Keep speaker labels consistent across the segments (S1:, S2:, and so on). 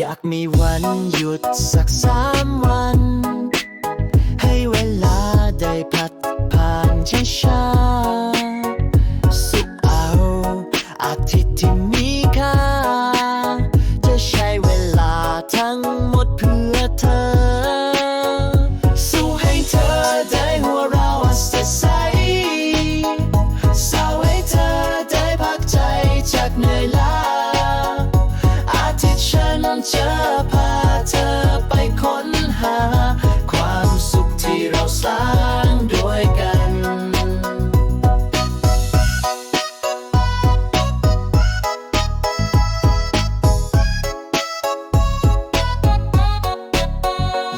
S1: อยากมีวันหยุดสักสามวัน ให้เวลาได้พัดผ่านช้าๆสุขเอา อาทิตย์ที่มีค่า จะใช้เวลาทั้ง ฉันจะพาเธอไปค้นหา ความสุขที่เราสร้างด้วยกัน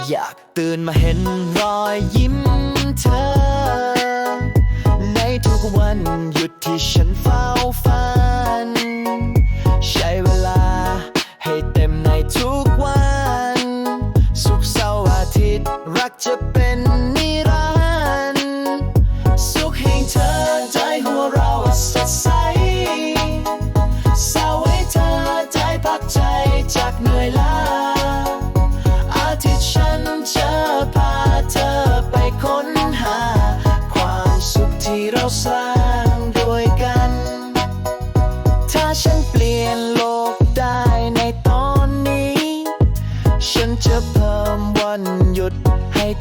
S1: อยากตื่นมาเห็นรอยยิ้มเธอ ในทุกวันหยุดที่ฉัน ทุกวัน สุขเสาร์อาทิตย์รักจะเป็นนิรันดร์สุขให้เธอใจหัวเราสดใสเสาร์ให้เธอใจพักใจจากเหนื่อยล้า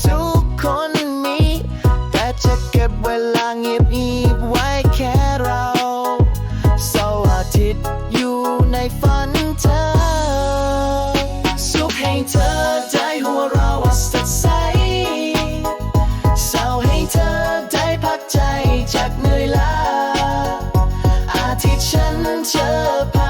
S1: ทุกคนมี แต่จะเก็บเวลาเงียบอีบไว้แค่เราเสาร์อาทิตย์อยู่ในฝันเธอ สุขให้เธอได้หัวเราะสดใสเสาร์ให้เธอได้พักใจจากเหนื่อยล้าอาทิตย์ฉันเจอ